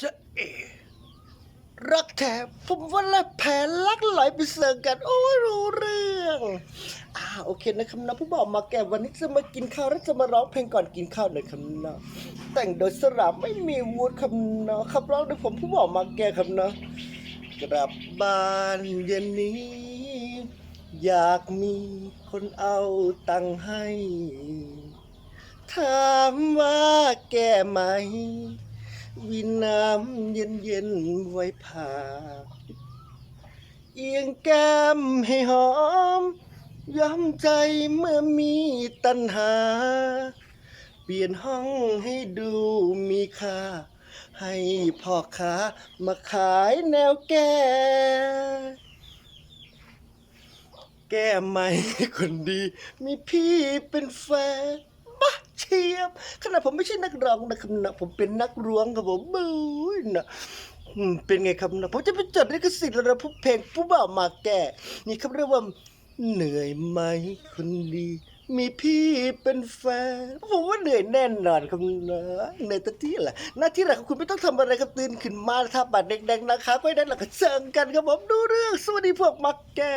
จะเอ รักแท้ผมว่าละแผนลักไหลไปเสิร์กัน โอ้ยรู้เรื่อง อ่าโอเคนะครับนะผู้บอกมาแก่วันนี้จะมากินข้าวแล้วจะมาร้องเพลงก่อนกินข้าวหน่อยครับนะแต่งโดยสระไม่มีวูดครับนะขับร้องโดยผมผู้บอกมาแก่ครับนะกลับบ้านเย็นนี้ อยากมีคนเอาตังค์ให้ ถามว่าแก่ไหม วินน้ำเย็นเย็นไว้ผ่าเอียงแก้มให้หอม ย้ำใจเมื่อมีตัณหา เปลี่ยนห้องให้ดูมีค่า ให้พ่อค้ามาขายแนวแก้แก้ไหมคนดี มีพี่เป็นแฟน เชียบขนาดผมไม่ใช่นักร้องนะครับนะผมเป็นนักร้องครับผมบู๊ยนะอืมเป็นไงครับนะผมจะไปจดลิขสิทธิ์แล้วนะผู้เพลงผู้บ่าวมาแก่ นี่ครับเรียกว่าเหนื่อยไหมคนดีมีพี่เป็นแฟนผมว่าเหนื่อยแน่นอนครับนะเหนื่อยแต่ที่แหละหน้าที่หลักของคุณไม่ต้องทำอะไรครับตื่นขึ้นมาทาบัตรแดงๆนะครับไม่ได้หลักเชิงกันครับผมดูเรื่องสวัสดีพวกมักแก่